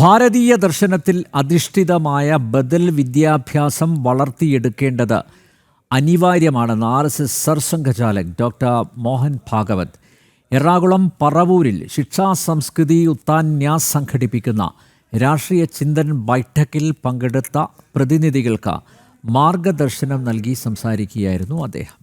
ഭാരതീയ ദർശനത്തിൽ അധിഷ്ഠിതമായ ബദൽ വിദ്യാഭ്യാസം വളർത്തിയെടുക്കേണ്ടത് അനിവാര്യമാണെന്ന് R S S Sarsanghchalak doctor Mohan Bhagwat. Ernakulam പറവൂരിൽ Shiksha സംസ്കൃതി ഉത്താന്യാസ് സംഘടിപ്പിക്കുന്ന രാഷ്ട്രീയ ചിന്തൻ ബൈഠക്കിൽ പങ്കെടുത്ത പ്രതിനിധികൾക്ക് മാർഗദർശനം നൽകി സംസാരിക്കുകയായിരുന്നു അദ്ദേഹം.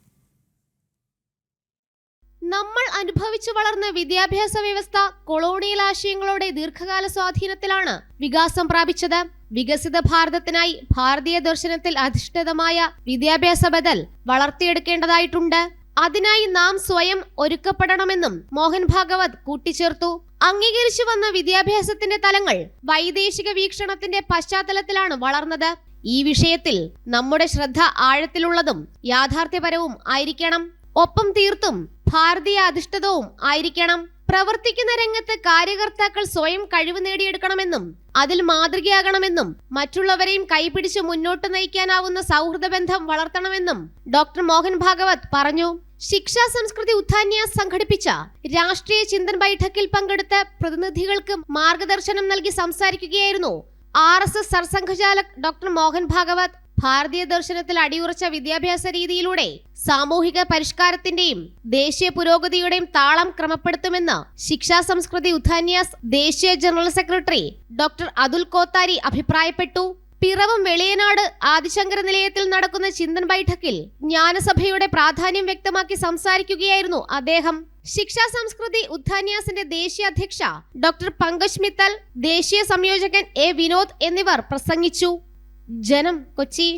നമ്മൾ അനുഭവിച്ചു വളർന്ന വിദ്യാഭ്യാസ വ്യവസ്ഥ കൊളോണിയൽ ആശയങ്ങളുടെ ദീർഘകാല സ്വാധീനത്തിലാണ് വികാസം പ്രാപിച്ചത്. വികസിത ഭാരതത്തിനായി ഭാരതീയ ദർശനത്തിൽ അധിഷ്ഠിതമായ വിദ്യാഭ്യാസ ബദൽ വളർത്തിയെടുക്കേണ്ടതായിട്ടുണ്ട്. അതിനായി നാം സ്വയം ഒരുക്കപ്പെടണമെന്നും മോഹൻ ഭാഗവത് കൂട്ടിച്ചേർത്തു. അംഗീകരിച്ചു വന്ന വിദ്യാഭ്യാസത്തിന്റെ തലങ്ങൾ വൈദേശിക വീക്ഷണത്തിന്റെ പശ്ചാത്തലത്തിലാണ് വളർന്നത്. ഈ വിഷയത്തിൽ നമ്മുടെ ശ്രദ്ധ ആഴത്തിലുള്ളതും യാഥാർത്ഥ്യപരവും ആയിരിക്കണം. ഒപ്പം തീർത്തും ഭാരതീയ അധിഷ്ഠിതവും ആയിരിക്കണം. പ്രവർത്തിക്കുന്ന രംഗത്ത് കാര്യകർത്താക്കൾ സ്വയം കഴിവ് നേടിയെടുക്കണമെന്നും അതിൽ മാതൃകയാകണമെന്നും മറ്റുള്ളവരെയും കൈപിടിച്ച് മുന്നോട്ട് നയിക്കാനാവുന്ന സൗഹൃദ ബന്ധം വളർത്തണമെന്നും ഡോക്ടർ മോഹൻ ഭാഗവത് പറഞ്ഞു. ശിക്ഷാ സംസ്കൃതി ഉത്ഥാന്യാസ് സംഘടിപ്പിച്ച രാഷ്ട്രീയ ചിന്തൻ ബൈഠക്കിൽ പങ്കെടുത്ത പ്രതിനിധികൾക്ക് മാർഗദർശനം നൽകി സംസാരിക്കുകയായിരുന്നു R S S Sarsanghchalak doctor Mohan Bhagwat. ഭാരതീയ ദർശനത്തിൽ അടിയുറച്ച വിദ്യാഭ്യാസ രീതിയിലൂടെ സാമൂഹിക പരിഷ്കാരത്തിന്റെയും ദേശീയ പുരോഗതിയുടെയും താളം ക്രമപ്പെടുത്തുമെന്ന് ശിക്ഷാ സംസ്കൃതി ഉത്ഥാന്യാസ് ദേശീയ general secretary doctor Atul Kothari അഭിപ്രായപ്പെട്ടു. പിറവം വെളിയനാട് ആദിശങ്കര നിലയത്തിൽ നടക്കുന്ന ചിന്തൻ ബൈഠക്കിൽ ജ്ഞാനസഭയുടെ പ്രാധാന്യം വ്യക്തമാക്കി സംസാരിക്കുകയായിരുന്നു അദ്ദേഹം. ശിക്ഷാ സംസ്കൃതി ഉത്ഥാന്യാസിന്റെ ദേശീയ അധ്യക്ഷ ഡോക്ടർ പങ്കജ് മിത്തൽ ദേശീയ സംയോജകൻ എ വിനോദ് എന്നിവർ പ്രസംഗിച്ചു. ജനം കൊച്ചി